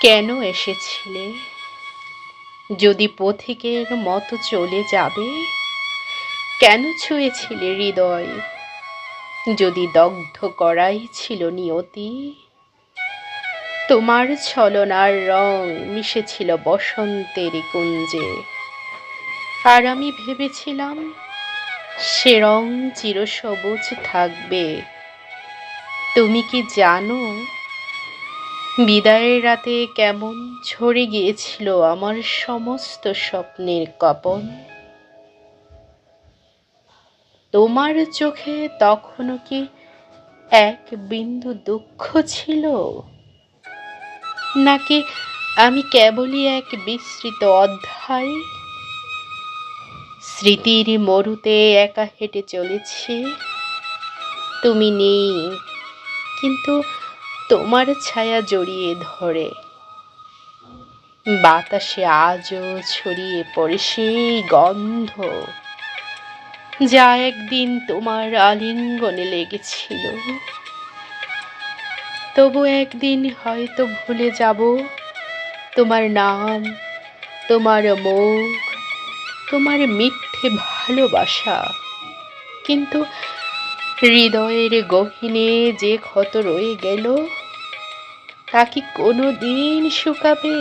কেন এসেছিলে? যদি পথিকের মতো চলে যাবে, কেন ছুঁয়েছিলে হৃদয়? যদি দগ্ধ করাই ছিল নিয়তি, তোমার ছলনার রং মিশেছিল বসন্তের কুঞ্জে। আর আমি ভেবেছিলাম সে রং চিরসবুজ থাকবে। তুমি কি জানো বিদায়ের রাতে কেমন ঝরে গিয়েছিল আমার সমস্ত স্বপ্নের কপন। তোমার চোখে তখনও কি এক বিন্দু দুঃখ ছিল? নাকি আমি কেবলই এক বিস্তৃত অধ্যায়? স্মৃতির মরুতে একা হেঁটে চলেছি। তুমি নেই, কিন্তু তোমার ছায়া জড়িয়ে ধরে। বাতাসে আজও ছড়িয়ে পড়ে সেই গন্ধ যা একদিন তোমার আলিঙ্গনে লেগেছিল। তবু একদিন হয়তো ভুলে যাব তোমার নাম, তোমার মুখ, তোমার মিথ্যে ভালোবাসা। কিন্তু হৃদয়ের গহিনে যে ক্ষত রয়ে গেল তা কি কোনো দিন শুকাবে।